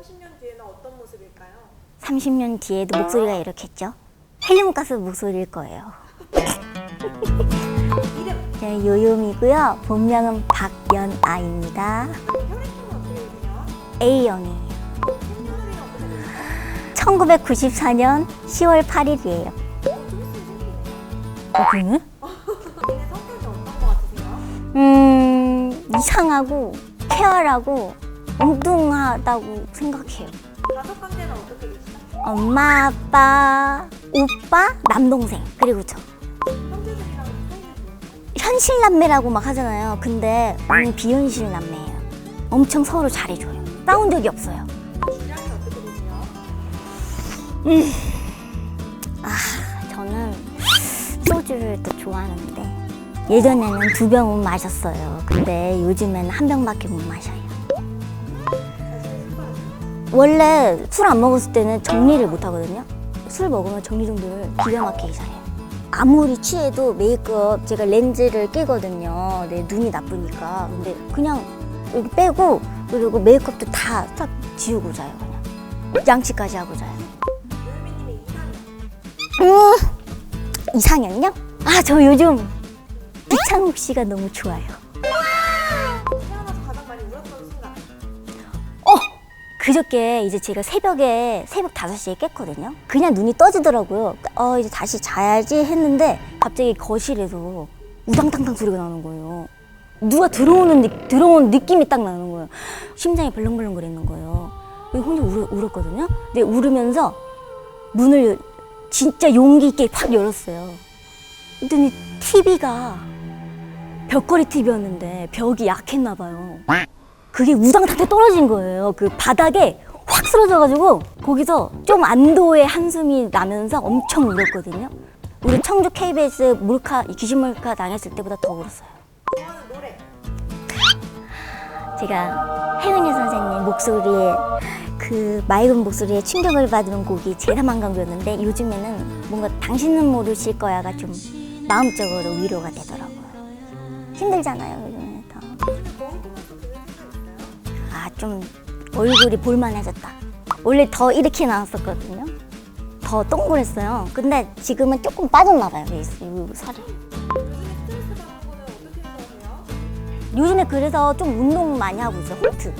30년 뒤에는 어떤 모습일까요? 30년 뒤에도 목소리가 이렇겠죠? 헬륨가스 목소리일 거예요. 이름, 저는 요요미고요. 본명은 박연아입니다. 혈액형은 어떻게 되세요? A형이에요. 생년월일은 어떻게 되세요? 1994년 10월 8일이에요. 어, 그러네? 본인의 성격이 어떤 것 같으세요? 음, 이상하고 쾌활하고 엉뚱하다고 생각해요. 가족 관계는 어떻게 되시죠? 엄마, 아빠, 오빠, 남동생, 그리고 저. 형제들이랑? 현실 남매라고 막 하잖아요. 근데 우리는 비현실 남매예요. 엄청 서로 잘해줘요. 싸운 적이 없어요. 주량이 어떻게 되세요? 저는 소주를 또 좋아하는데 예전에는 두 병은 마셨어요. 근데 요즘에는 한 병밖에 못 마셔요. 원래 술 안 먹었을 때는 정리를 못 하거든요. 술 먹으면 정리 정돈을 기가 막히게 잘해요. 아무리 취해도 메이크업 제가 렌즈를 끼거든요. 내 눈이 나쁘니까. 근데 그냥 여기 빼고 그리고 메이크업도 다 딱 지우고 자요. 그냥 양치까지 하고 자요. 음, 이상형요? 아, 저 요즘 이창욱 씨가 너무 좋아요. 그저께 이제 제가 새벽에, 새벽 5시에 깼거든요. 그냥 눈이 떠지더라고요. 어, 이제 다시 자야지 했는데 갑자기 거실에서 우당탕탕 소리가 나는 거예요. 누가 들어오는, 느, 들어온 느낌이 딱 나는 거예요. 심장이 벌렁벌렁 거리는 거예요. 혼자 울, 울었거든요. 근데 울으면서 문을 진짜 용기 있게 확 열었어요. 그랬더니 TV가 벽걸이 TV였는데 벽이 약했나 봐요. 그게 우당탕탕 떨어진 거예요. 그 바닥에 확 쓰러져가지고 거기서 좀 안도의 한숨이 나면서 엄청 울었거든요. 우리 청주 KBS 몰카 귀신 몰카 당했을 때보다 더 울었어요. 제가 혜은이 선생님 목소리에 그 맑은 목소리에 충격을 받은 곡이 제사만강이었는데 요즘에는 뭔가 당신은 모르실 거야가 좀 마음적으로 위로가 되더라고요. 힘들잖아요 요즘 좀 얼굴이 볼만해졌다. 원래 더 이렇게 나왔었거든요. 더 동그랬어요. 근데 지금은 조금 빠졌나 봐요. 이, 이 살이. 요즘에 그래서 좀 운동 많이 하고 있어요. 홀트.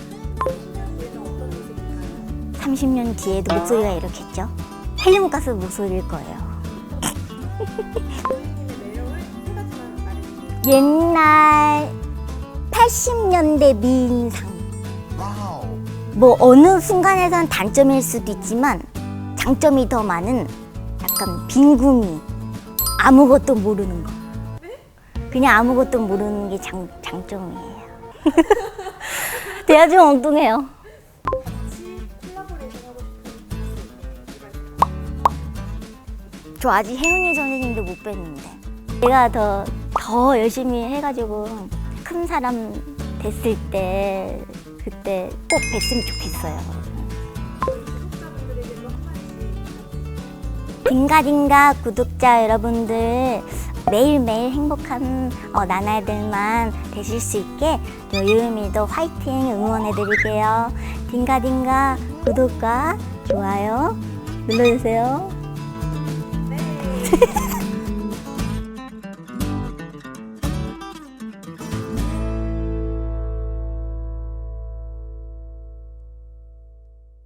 30년 뒤에는 어떤 모습일까요? 30년 뒤에도 목소리가 이렇겠죠? 헬륨가스 목소리일 거예요. 옛날 80년대 미인상. 뭐 어느 순간에선 단점일 수도 있지만 장점이 더 많은 약간 빈구미. 아무것도 모르는 거. 그냥 아무것도 모르는 게 장, 장점이에요. 대화 좀 엉뚱해요. 저 아직 혜은이 선생님도 못 뵀는데 제가 더, 더 열심히 해가지고 큰 사람 됐을 때 그때 꼭 뵀으면 좋겠어요. 딩가딩가 구독자 여러분들 매일매일 행복한 어, 나날들만 되실 수 있게 요요미도 화이팅 응원해드릴게요. 딩가딩가 구독과 좋아요 눌러주세요. 네.